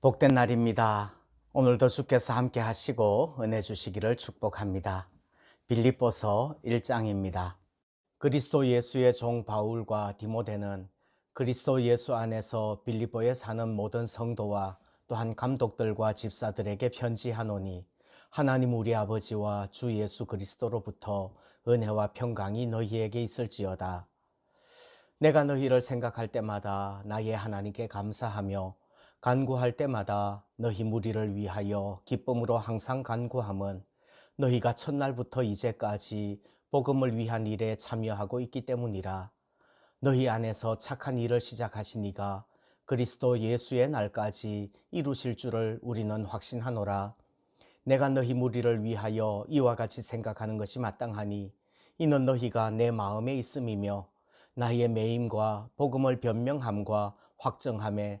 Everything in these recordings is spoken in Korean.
복된 날입니다. 오늘도 주께서 함께 하시고 은혜 주시기를 축복합니다. 빌립보서 1장입니다. 그리스도 예수의 종 바울과 디모데는 그리스도 예수 안에서 빌립보에 사는 모든 성도와 또한 감독들과 집사들에게 편지하노니 하나님 우리 아버지와 주 예수 그리스도로부터 은혜와 평강이 너희에게 있을지어다. 내가 너희를 생각할 때마다 나의 하나님께 감사하며 간구할 때마다 너희 무리를 위하여 기쁨으로 항상 간구함은 너희가 첫날부터 이제까지 복음을 위한 일에 참여하고 있기 때문이라. 너희 안에서 착한 일을 시작하신 이가 그리스도 예수의 날까지 이루실 줄을 우리는 확신하노라. 내가 너희 무리를 위하여 이와 같이 생각하는 것이 마땅하니 이는 너희가 내 마음에 있음이며 나의 매임과 복음을 변명함과 확정함에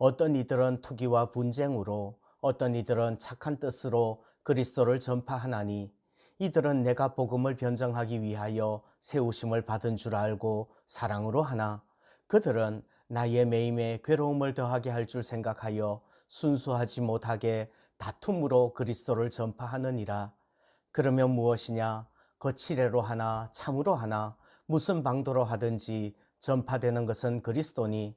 어떤 이들은 투기와 분쟁으로 어떤 이들은 착한 뜻으로 그리스도를 전파하나니 이들은 내가 복음을 변정하기 위하여 세우심을 받은 줄 알고 사랑으로 하나 그들은 나의 매임에 괴로움을 더하게 할 줄 생각하여 순수하지 못하게 다툼으로 그리스도를 전파하느니라. 그러면 무엇이냐? 거칠애로 하나 참으로 하나 무슨 방도로 하든지 전파되는 것은 그리스도니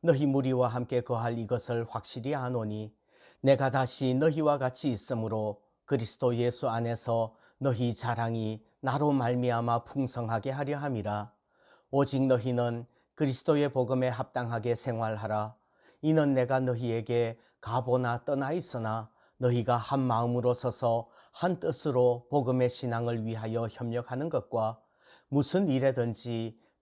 너희 무리와 함께 거할 이것을 확실히 아노니 내가 다시 너희와 같이 있으므로 그리스도 예수 안에서 너희 자랑이 나로 말미암아 풍성하게 하려 함이라. 오직 너희는 그리스도의 복음에 합당하게 생활하라. 이는 내가 너희에게 가보나 떠나 있으나 너희가 한 마음으로 서서 한 뜻으로 복음의 신앙을 위하여 협력하는 것과 무슨 일에든지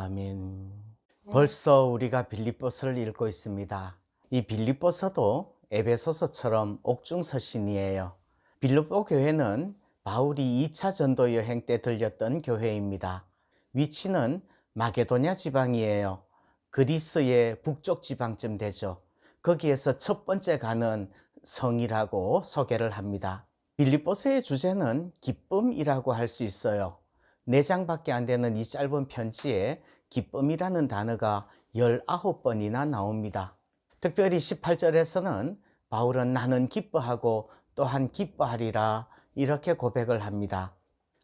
아멘. 벌써 우리가 빌립보서를 읽고 있습니다. 이 빌립보서도 에베소서처럼 옥중서신이에요. 빌립보 교회는 바울이 2차 전도 여행 때 들렸던 교회입니다. 위치는 마게도냐 지방이에요. 그리스의 북쪽 지방쯤 되죠. 거기에서 첫 번째 가는 성이라고 소개를 합니다. 빌립보서의 주제는 기쁨이라고 할 수 있어요. 네 장밖에 안 되는 이 짧은 편지에 기쁨이라는 단어가 19번이나 나옵니다. 특별히 18절에서는 바울은 나는 기뻐하고 또한 기뻐하리라 이렇게 고백을 합니다.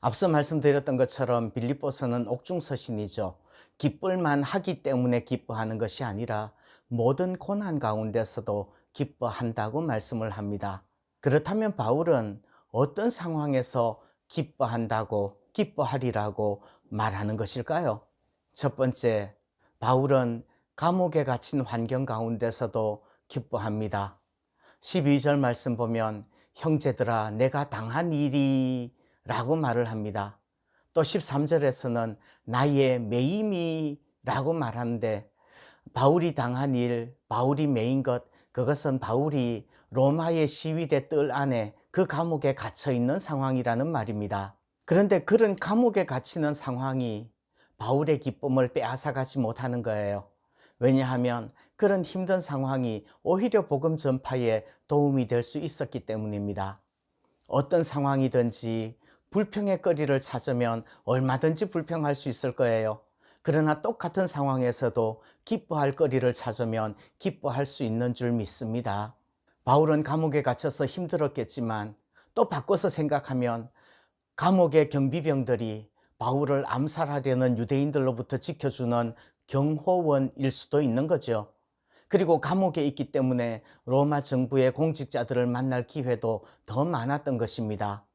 앞서 말씀드렸던 것처럼 빌립보서는 옥중서신이죠. 기쁠만 하기 때문에 기뻐하는 것이 아니라 모든 고난 가운데서도 기뻐한다고 말씀을 합니다. 그렇다면 바울은 어떤 상황에서 기뻐한다고 기뻐하리라고 말하는 것일까요? 첫 번째, 바울은 감옥에 갇힌 환경 가운데서도 기뻐합니다. 12절 말씀 보면 형제들아 내가 당한 일이 라고 말을 합니다. 또 13절에서는 나의 매임이 라고 말하는데 바울이 당한 일, 바울이 매인 것, 그것은 바울이 로마의 시위대 뜰 안에 그 감옥에 갇혀 있는 상황이라는 말입니다. 그런데 그런 감옥에 갇히는 상황이 바울의 기쁨을 빼앗아가지 못하는 거예요. 왜냐하면 그런 힘든 상황이 오히려 복음 전파에 도움이 될 수 있었기 때문입니다. 어떤 상황이든지 불평의 거리를 찾으면 얼마든지 불평할 수 있을 거예요. 그러나 똑같은 상황에서도 기뻐할 거리를 찾으면 기뻐할 수 있는 줄 믿습니다. 바울은 감옥에 갇혀서 힘들었겠지만 또 바꿔서 생각하면 감옥의 경비병들이 바울을 암살하려는 유대인들로부터 지켜주는 경호원일 수도 있는 거죠. 그리고 감옥에 있기 때문에 로마 정부의 공직자들을 만날 기회도 더 많았던 것입니다.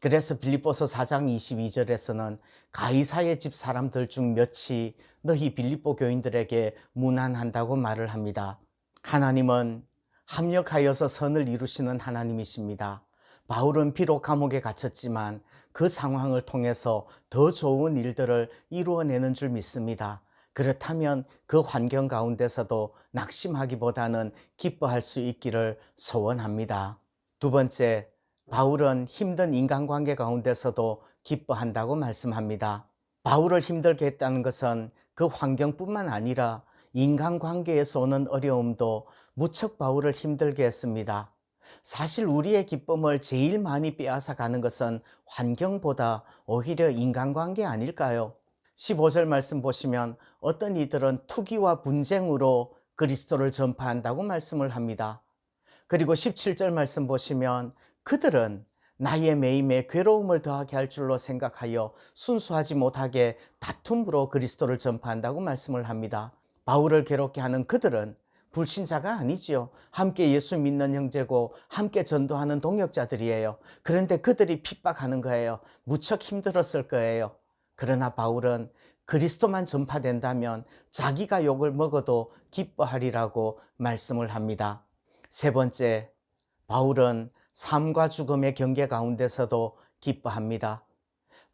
그래서 빌립보서 4장 22절에서는 가이사의 집 사람들 중 몇이 너희 빌립보 교인들에게 무난한다고 말을 합니다. 하나님은 합력하여서 선을 이루시는 하나님이십니다. 바울은 비록 감옥에 갇혔지만 그 상황을 통해서 더 좋은 일들을 이루어내는 줄 믿습니다. 그렇다면 그 환경 가운데서도 낙심하기보다는 기뻐할 수 있기를 소원합니다. 두 번째, 바울은 힘든 인간관계 가운데서도 기뻐한다고 말씀합니다. 바울을 힘들게 했다는 것은 그 환경뿐만 아니라 인간관계에서 오는 어려움도 무척 바울을 힘들게 했습니다. 사실 우리의 기쁨을 제일 많이 빼앗아 가는 것은 환경보다 오히려 인간관계 아닐까요? 15절 말씀 보시면 어떤 이들은 투기와 분쟁으로 그리스도를 전파한다고 말씀을 합니다. 그리고 17절 말씀 보시면 그들은 나의 매임에 괴로움을 더하게 할 줄로 생각하여 순수하지 못하게 다툼으로 그리스도를 전파한다고 말씀을 합니다. 바울을 괴롭게 하는 그들은 불신자가 아니지요. 함께 예수 믿는 형제고 함께 전도하는 동역자들이에요. 그런데 그들이 핍박하는 거예요. 무척 힘들었을 거예요. 그러나 바울은 그리스도만 전파된다면 자기가 욕을 먹어도 기뻐하리라고 말씀을 합니다. 세 번째, 바울은 삶과 죽음의 경계 가운데서도 기뻐합니다.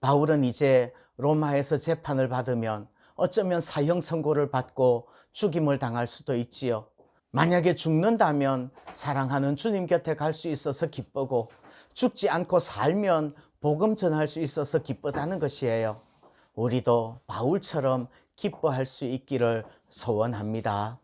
바울은 이제 로마에서 재판을 받으면 어쩌면 사형 선고를 받고 죽임을 당할 수도 있지요. 만약에 죽는다면 사랑하는 주님 곁에 갈 수 있어서 기쁘고 죽지 않고 살면 복음 전할 수 있어서 기쁘다는 것이에요. 우리도 바울처럼 기뻐할 수 있기를 소원합니다.